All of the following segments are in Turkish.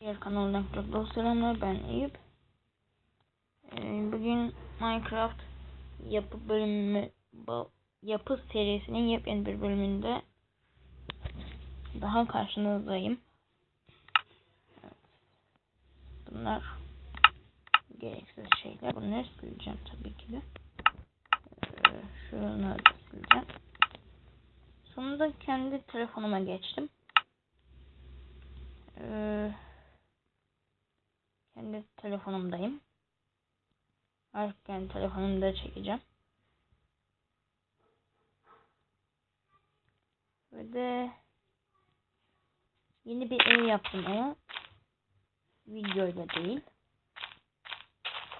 Diğer kanaldan çok selamlar ben Eyüp. Ee, bugün Minecraft yapı bölümü yapı serisinin yepyeni bir bölümünde daha karşınızdayım. Bunlar gereksiz şeyler. Bunları sileceğim tabii ki de. Ee, şunu sileceğim. Sonunda kendi telefonuma geçtim. Ee, kendi telefonumdayım. Artık kendi telefonumda çekeceğim. Ve de yeni bir ev yaptım ama videoyla değil.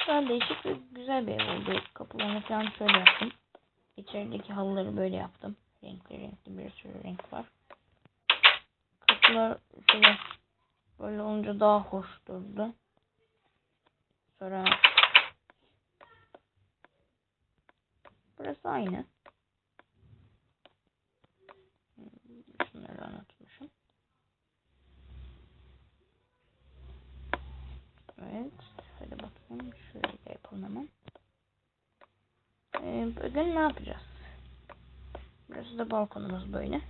Daha değişik ve güzel bir ev oldu. Kapılarını falan şöyle yaptım. İçerideki halıları böyle yaptım. Renkli renkli bir sürü renk var. Kapılar şöyle böyle olunca daha hoş durdu. Sonra burası aynı. Şunları anlatmışım. Evet. Hadi bakayım. Şöyle yapalım hemen. Ee, bugün ne yapacağız? Burası da balkonumuz böyle.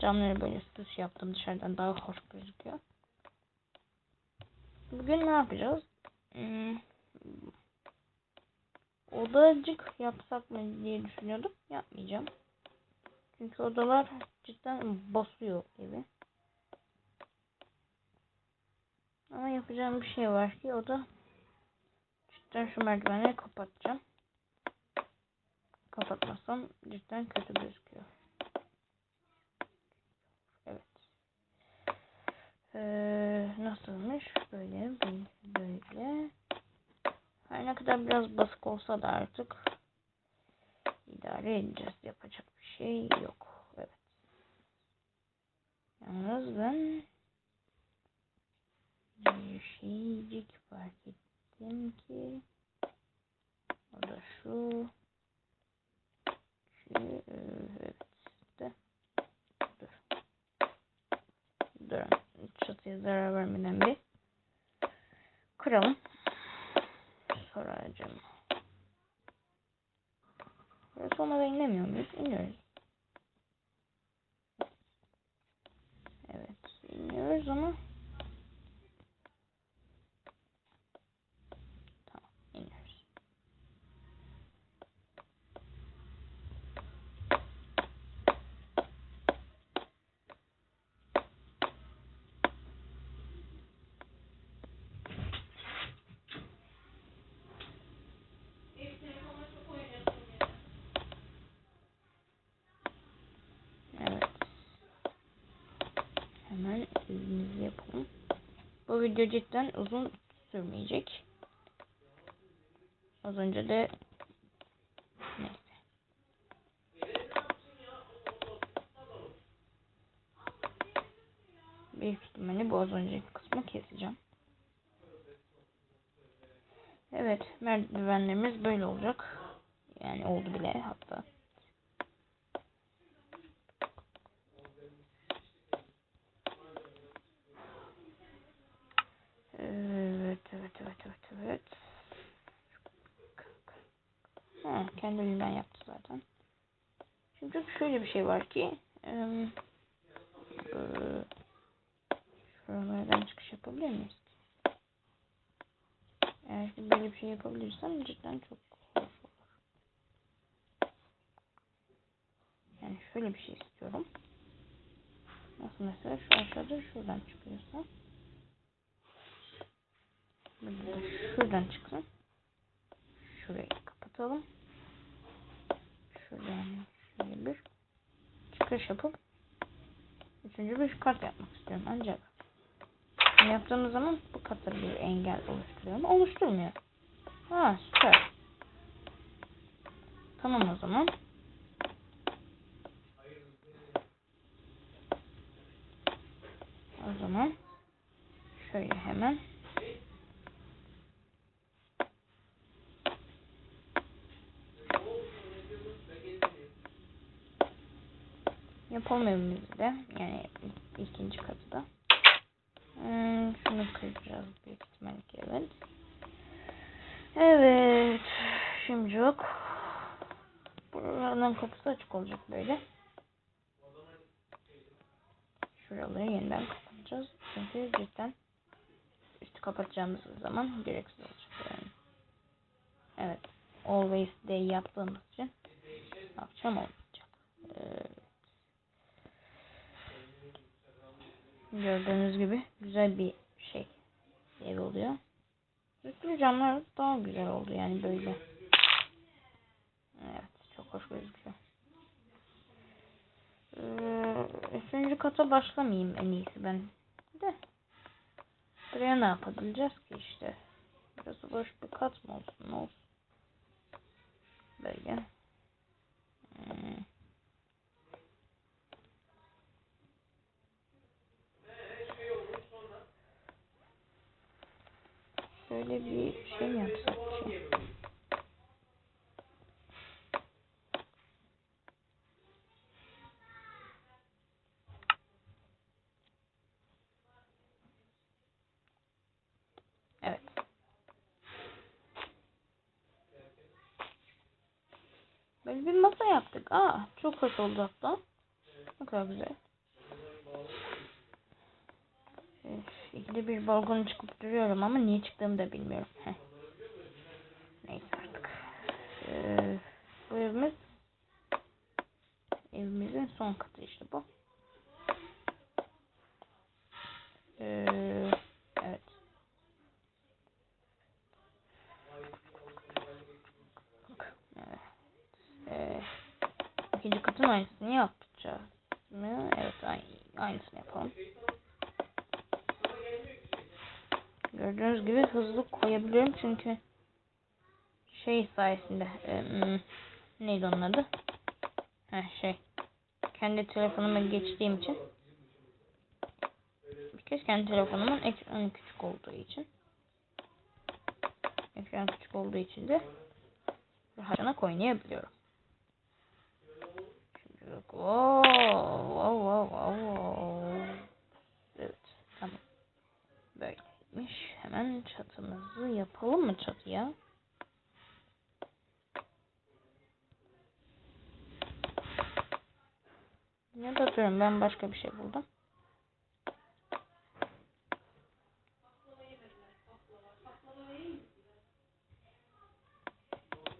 Camları böyle süs yaptım dışarıdan daha hoş gözüküyor. Bugün ne yapacağız? Hmm, odacık yapsak mı diye düşünüyordum. Yapmayacağım. Çünkü odalar cidden basıyor evi. Ama yapacağım bir şey var ki o da cidden şu merdivenleri kapatacağım. Kapatmazsam cidden kötü gözüküyor. Evet. Ee, nasılmış? Böyle, böyle, böyle. Kadar biraz basık olsa da artık idare edeceğiz. Yapacak bir şey yok. Evet. Yalnız ben bir şeycik fark ettim ki o da şu şu evet de dur dur çatıya zarar vermeden bir kıralım soracağım burası olmadan inemiyor muyuz? iniyoruz evet iniyoruz ama tamam iniyoruz Evet. Hemen evimizi yapalım. Bu video cidden uzun sürmeyecek. Az önce de neyse. Büyük ihtimalle bu az önceki kısmı keseceğim. Evet merdivenlerimiz böyle olacak. Yani oldu bile hatta. Evet, evet, evet, evet, evet. Ha, kendi elinden yaptı zaten. Şimdi şöyle bir şey var ki, eee, şuralardan çıkış yapabilir miyiz? Eğer ki böyle bir şey yapabilirsem cidden çok hoş olur. Yani şöyle bir şey istiyorum. Nasıl mesela şu aşağıda şuradan çıkıyorsa. Şuradan çıksın. Şurayı kapatalım. Şuradan şöyle bir çıkış yapıp üçüncü bir kat yapmak istiyorum ancak yaptığımız zaman bu katta bir engel oluşturuyor mu? Oluşturmuyor. Ha süper. Tamam o zaman. O zaman şöyle hemen de. Yani ikinci katı da. Hmm, şunu kıracağız büyük ihtimalle evet. Evet. Şimdi yok. Buralardan kapısı açık olacak böyle. Şuraları yeniden kapatacağız. Çünkü cidden üstü kapatacağımız zaman gereksiz olacak yani. Evet. Always day yaptığımız için akşam olmayacak. Ee, gördüğünüz gibi güzel bir şey ev oluyor. Üstü camlar daha güzel oldu yani böyle. Evet. Çok hoş gözüküyor. Ee, üçüncü kata başlamayayım en iyisi ben. De. Buraya ne yapabileceğiz ki işte. Burası boş bir kat mı olsun ne olsun. Böyle. Hmm. Şöyle bir şey yapsak ki? Böyle bir masa yaptık. Aa, çok hoş oldu hatta. Ne kadar güzel. İkide bir balkona çıkıp duruyorum ama niye çıktığımı da bilmiyorum. Heh. Neyse artık. Ee, bu evimiz evimizin son katı işte bu. Ee, evet. Evet. Ee, ikinci katın aynısını yapacağız mı? Evet aynı, aynısını yapalım. Gördüğünüz gibi hızlı koyabiliyorum çünkü şey sayesinde ım, neydi onun adı? Heh, şey kendi telefonuma geçtiğim için bir kez kendi telefonumun ekranı küçük olduğu için ekran küçük olduğu için de rahatça oynayabiliyorum. Şimdi. Wow, wow, wow, wow. Evet, tamam. Böyleymiş. Hemen çatımızı yapalım mı çatıya? Ne durun ben başka bir şey buldum.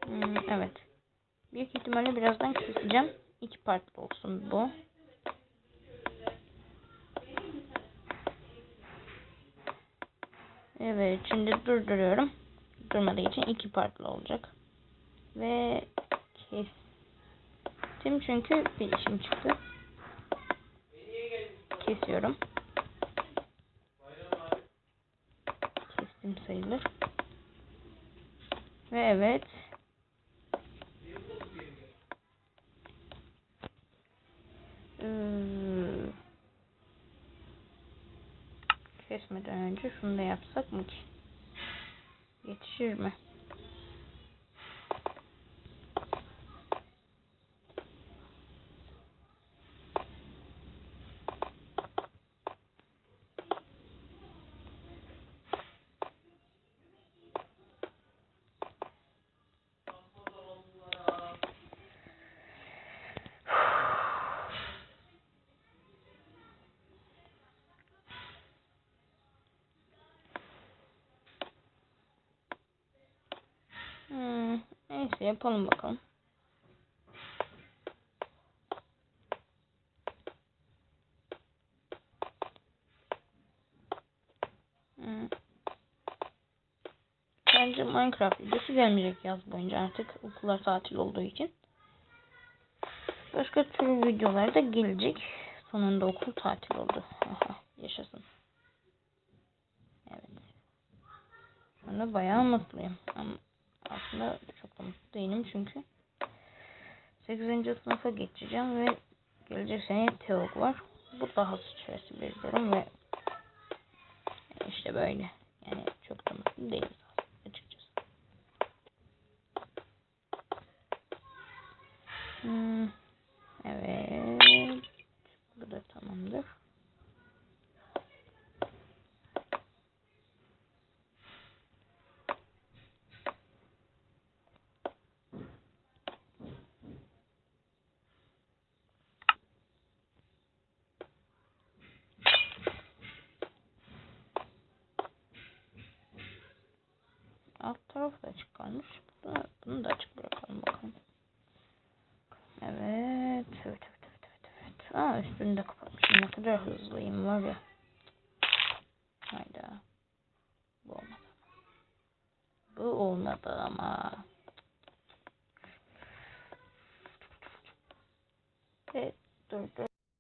Hmm, evet. Büyük ihtimalle birazdan keseceğim. İki partlı olsun bu. Evet şimdi durduruyorum. Durmadığı için iki partlı olacak. Ve kestim çünkü bir işim çıktı. Kesiyorum. Kestim sayılır. Ve evet. Ee, kesmeden önce şunu da yapsak mı ki? Yetişir mi? Hmm, neyse yapalım bakalım. Hmm. Bence Minecraft videosu gelmeyecek yaz boyunca artık okullar tatil olduğu için. Başka tür videolar da gelecek. Sonunda okul tatil oldu. Aha, yaşasın. Evet. Şu anda bayağı mutluyum. Ama aslında çok da mutlu değilim çünkü 8. sınıfa geçeceğim ve gelecek sene teok var. Bu daha stresli bir durum ve işte böyle. Yani çok da mutlu değiliz açıkçası. Hmm, evet. Bu da tamamdır. Alt tarafı da açık kalmış. Bunu, bunu da açık bırakalım bakalım. Evet evet evet evet. evet. Aa üstünü de kapatmışım. Ne kadar hızlıyım var ya.